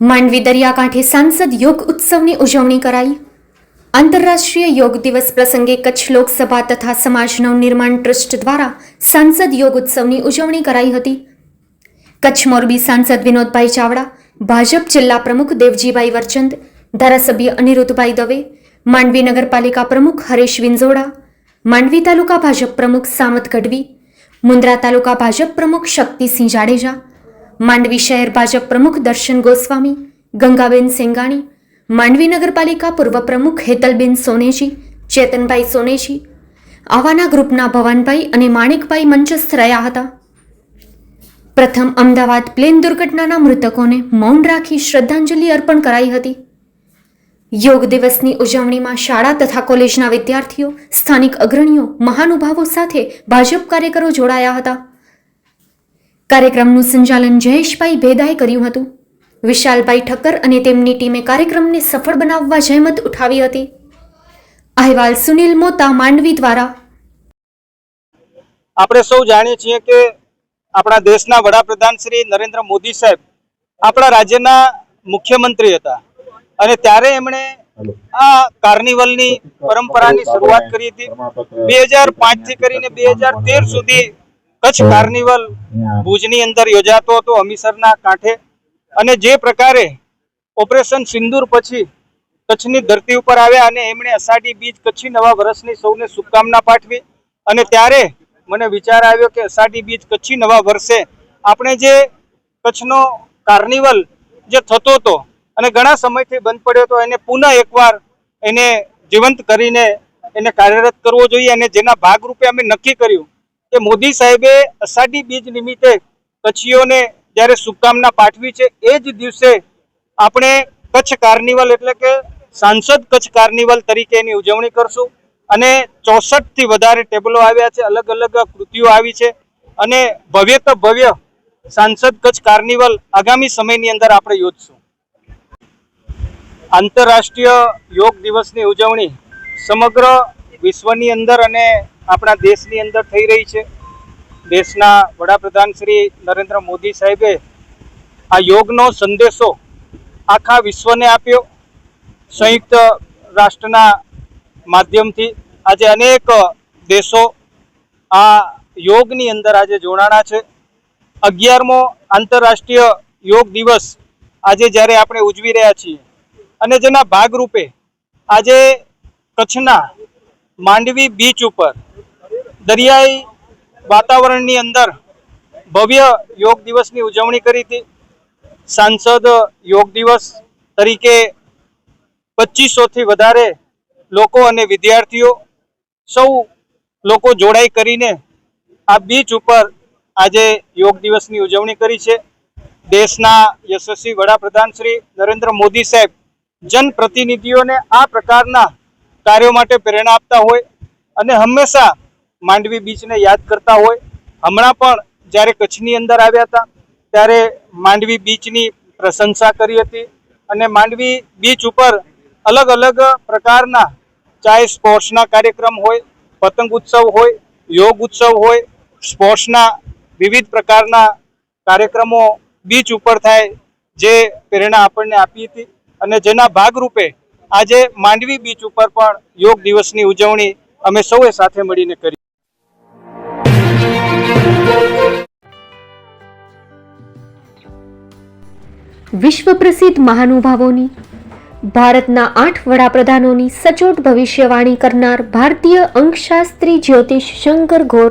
માંડવી દરિયાકાંઠે સાંસદ યોગ ઉત્સવની ઉજવણી કરાઈ. આંતરરાષ્ટ્રીય યોગ દિવસ પ્રસંગે કચ્છ લોકસભા તથા સમાજ નવનિર્માણ ટ્રસ્ટ દ્વારા સાંસદ યોગ ઉત્સવની ઉજવણી કરાઈ હતી. કચ્છ મોરબી સાંસદ વિનોદભાઈ ચાવડા, ભાજપ જિલ્લા પ્રમુખ દેવજીભાઈ વરચંદ, ધારાસભ્ય અનિરુદ્ધભાઈ દવે, માંડવી નગરપાલિકા પ્રમુખ હરેશ વિંઝોડા, માંડવી તાલુકા ભાજપ પ્રમુખ સામત ગઢવી મુન્દ્રા તાલુકા ભાજપ પ્રમુખ શક્તિસિંહ જાડેજા માંડવી શહેર ભાજપ પ્રમુખ દર્શન ગોસ્વામી, ગંગાબેન સેંગાણી, માંડવી નગરપાલિકા પૂર્વ પ્રમુખ હેતલબેન સોનેજી, ચેતનભાઈ સોનેજી, આવાના ગ્રુપના ભવાનભાઈ અને માણેકભાઈ મંચસ્થ રહ્યા હતા. પ્રથમ અમદાવાદ પ્લેન દુર્ઘટનાના મૃતકોને મૌન રાખી શ્રદ્ધાંજલિ અર્પણ કરાઈ હતી. યોગ દિવસની ઉજવણીમાં શાળા તથા કોલેજના વિદ્યાર્થીઓ, સ્થાનિક અગ્રણીઓ, મહાનુભાવો સાથે ભાજપ કાર્યકરો જોડાયા હતા. કાર્યક્રમનું સંચાલન જયેશભાઈ ભેદાએ કર્યું હતું. વિશાલભાઈ ઠક્કર અને તેમની ટીમે કાર્યક્રમને સફળ બનાવવા જહેમત ઉઠાવી હતી. અહેવાલ સુનિલ મોતા માંડવી દ્વારા. આપણે સૌ જાણીએ છીએ કે આપણા દેશના વડાપ્રધાન શ્રી નરેન્દ્ર મોદી સાહેબ આપણા રાજ્યના મુખ્યમંત્રી હતા. અને ત્યારે એમણે આ કાર્નિવલની પરંપરાની શરૂઆત કરી હતી. બે હજાર પાંચથી કરીને બે હજાર તેર સુધી કચ્છ કાર્નિવલ ભુજની અંદર યોજાતો હતો અમીસરના કાંઠે. અને જે પ્રકારે ઓપરેશન સિંદૂર પછી કચ્છની ધરતી ઉપર આવ્યા અને એમણે અષાઢી બીજ કચ્છી નવા વર્ષની સૌને શુભકામના પાઠવી. અને ત્યારે મને વિચાર આવ્યો કે અષાઢી બીજ કચ્છી નવા વર્ષે આપણે જે કચ્છનો કાર્નિવલ જે થતો હતો અને ઘણા સમયથી બંધ પડ્યો હતો, એને પુનઃ એકવાર એને જીવંત કરીને એને કાર્યરત કરવો જોઈએ અને જેના ભાગરૂપે અમે નક્કી કર્યું કે મોદી સાહેબે અષાઢી બીજ નિમિત્તે કચ્છીઓને જ્યારે શુભકામના પાઠવી છે, એ જ દિવસે આપણે કચ્છ કાર્નિવલ એટલે કે સાંસદ કચ્છ કાર્નિવલ તરીકે એની ઉજવણી કરશું. અને ચોસઠથી વધારે ટેબલો આવ્યા છે, અલગ અલગ કૃતિઓ આવી છે. અને ભવ્ય તો ભવ્ય સાંસદ કચ્છ કાર્નિવલ આગામી સમયની અંદર આપણે યોજશું. આંતરરાષ્ટ્રીય યોગ દિવસની ઉજવણી સમગ્ર વિશ્વની અંદર અને આપણા દેશની અંદર થઈ રહી છે. દેશના વડાપ્રધાન શ્રી નરેન્દ્ર મોદી સાહેબે આ યોગનો સંદેશો આખા વિશ્વને આપ્યો. સંયુક્ત રાષ્ટ્રના માધ્યમથી આજે અનેક દેશો આ યોગની અંદર આજે જોડાણા છે. અગિયારમો આંતરરાષ્ટ્રીય યોગ દિવસ આજે જ્યારે આપણે ઉજવી રહ્યા છીએ અને જેના ભાગરૂપે આજે કચ્છના માંડવી બીચ ઉપર દરિયાઈ વાતાવરણની અંદર ભવ્ય યોગ દિવસની ઉજવણી કરી હતી. સાંસદ યોગ દિવસ તરીકે પચીસોથી વધારે લોકો અને વિદ્યાર્થીઓ સૌ લોકો જોડાઈ કરીને આ બીચ ઉપર આજે યોગ દિવસની ઉજવણી કરી છે. દેશના યશસ્વી વડાપ્રધાન શ્રી નરેન્દ્ર મોદી સાહેબ જનપ્રતિનિધિઓને આ પ્રકારના કાર્યો માટે પ્રેરણા આપતા હોય અને હંમેશા માંડવી બીચને યાદ કરતા હોય. હમણાં પણ જ્યારે કચ્છની અંદર આવ્યા હતા, ત્યારે માંડવી બીચની પ્રશંસા કરી હતી અને માંડવી બીચ ઉપર અલગ અલગ પ્રકારના ચાહે સ્પોર્ટ્સના કાર્યક્રમ હોય, પતંગ ઉત્સવ હોય, યોગ ઉત્સવ હોય, સ્પોર્ટ્સના વિવિધ પ્રકારના કાર્યક્રમો બીચ ઉપર થાય જે પ્રેરણા આપણને આપી હતી અને જેના ભાગરૂપે આજે માંડવી બીચ ઉપર પણ યોગ દિવસની ઉજવણી અમે સૌએ સાથે મળીને કરી. વિશ્વ પ્રસિદ્ધ મહાનુભાવોની, ભારતના આઠ વડાપ્રધાનોની સચોટ ભવિષ્યવાણી કરનાર ભારતીય અંકશાસ્ત્રી જ્યોતિષ શંકર ઘોર